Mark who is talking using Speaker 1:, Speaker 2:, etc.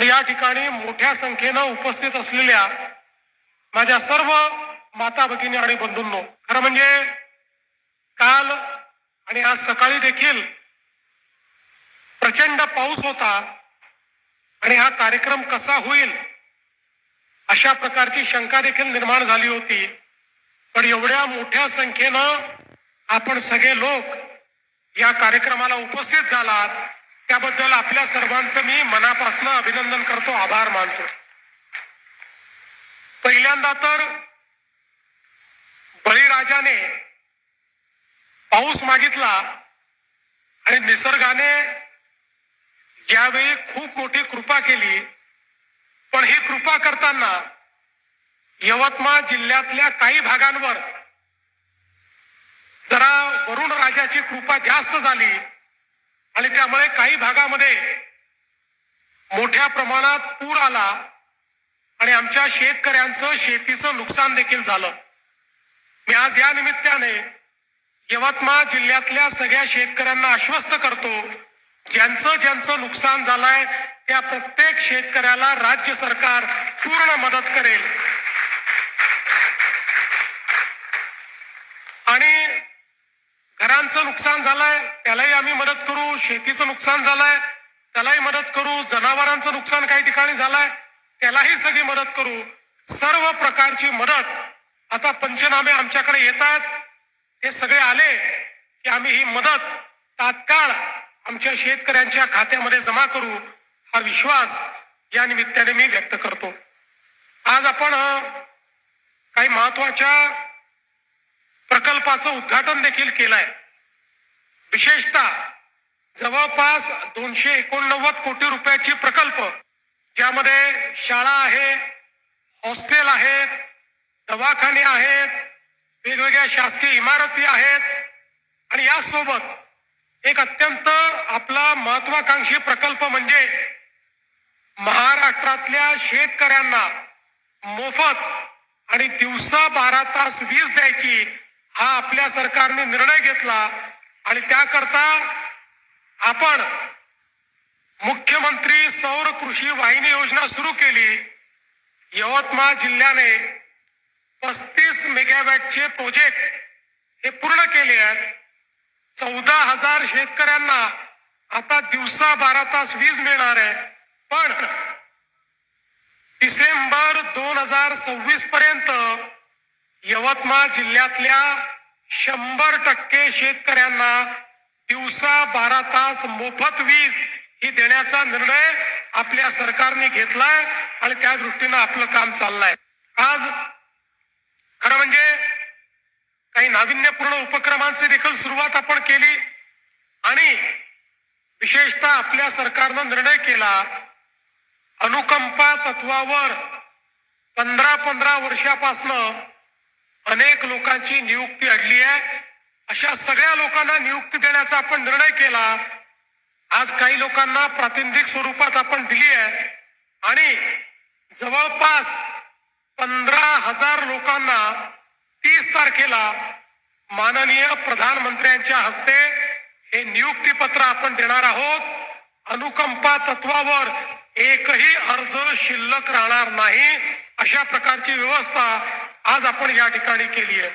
Speaker 1: आणि या ठिकाणी मोठ्या संख्येनं उपस्थित असलेल्या माझ्या सर्व माता भगिनी आणि बंधूंनो खरं म्हणजे काल आणि आज सकाळी देखील प्रचंड पाऊस होता आणि हा कार्यक्रम कसा होईल अशा प्रकारची शंका देखील निर्माण झाली होती. पण एवढ्या मोठ्या संख्येनं आपण सगळे लोक या कार्यक्रमाला उपस्थित झालात. त्याबद्दल आपल्या सर्वांचं मी मनापासून अभिनंदन करतो आभार मानतो. पहिल्यांदा तर बळीराजाने पाऊस मागितला आणि निसर्गाने यावेळी खूप मोठी कृपा केली पण ही कृपा करताना यवतमाळ जिल्ह्यातल्या काही भागांवर जरा वरुण राजाची कृपा जास्त झाली. आणि त्यामुळे काही भागामध्ये मोठ्या प्रमाणात पूर आला आणि आमच्या शेतकऱ्यांचं शेतीचं नुकसान देखील झालं. मी आज या निमित्ताने यवतमाळ जिल्ह्यातल्या सगळ्या शेतकऱ्यांना आश्वस्त करतो ज्यांचं ज्यांचं नुकसान झालंय त्या प्रत्येक शेतकऱ्याला राज्य सरकार पूर्ण मदत करेल. आणि घरांचं नुकसान झालंय त्यालाही आम्ही मदत करू शेतीचं नुकसान झालंय त्यालाही मदत करू जनावरांचं नुकसान काही ठिकाणी झालंय त्यालाही सगळी मदत करू. सर्व प्रकारची मदत आता पंचनामे आमच्याकडे येत आहेत. हे सगळे आले की आम्ही ही मदत तात्काळ आमच्या शेतकऱ्यांच्या खात्यामध्ये जमा करू. हा विश्वास या निमित्ताने मी व्यक्त करतो. आज आपण काही महत्त्वाच्या प्रकल्पाचं उद्घाटन देखील केलंय. विशेषतः जवळपास दोनशे एकोणनव्वद कोटी रुपयाची प्रकल्प ज्यामध्ये शाळा आहे हॉस्टेल आहेत दवाखाने आहेत वेगवेगळ्या शासकीय इमारती आहेत आणि यासोबत एक अत्यंत आपला महत्वाकांक्षी प्रकल्प म्हणजे महाराष्ट्रातल्या शेतकऱ्यांना मोफत आणि दिवसा बारा तास वीज द्यायची हा आपल्या सरकारने निर्णय घेतला. आणि त्याकरता आपण मुख्यमंत्री सौर कृषी वाहिनी योजना सुरू केली. यवतमाळ जिल्ह्याने पस्तीस मेगावॅटचे प्रोजेक्ट हे पूर्ण केले आहेत. चौदा हजार शेतकऱ्यांना आता दिवसा बारा तास वीज मिळणार आहे. पण डिसेंबर दोन हजार सव्वीस पर्यंत यवतमाळ जिल्ह्यातल्या शंभर टक्के शेतकऱ्यांना दिवसा बारा तास मोफत वीज ही देण्याचा निर्णय आपल्या सरकारने घेतलाय आणि त्या दृष्टीनं आपलं काम चाललंय. आज खरं म्हणजे काही नाविन्यपूर्ण उपक्रमांची देखील सुरुवात आपण केली आणि विशेषतः आपल्या सरकारनं निर्णय केला अनुकंपा तत्वावर पंधरा पंधरा वर्षापासनं अनेक लोकांची नियुक्ती अडली आहे. अशा सगळ्या लोकांना नियुक्ती देण्याचा आपण निर्णय केला. आज काही लोकांना प्रातिनिधिक स्वरूपात आपण दिली आहे. आणि जवळपास पंधरा हजार लोकांना तीस तारखेला माननीय प्रधानमंत्र्यांच्या हस्ते हे नियुक्ती पत्र आपण देणार आहोत. अनुकंपा तत्वावर एकही अर्ज शिल्लक राहणार नाही. अशा प्रकारची व्यवस्था आज आपण या ठिकाणी केली आहे.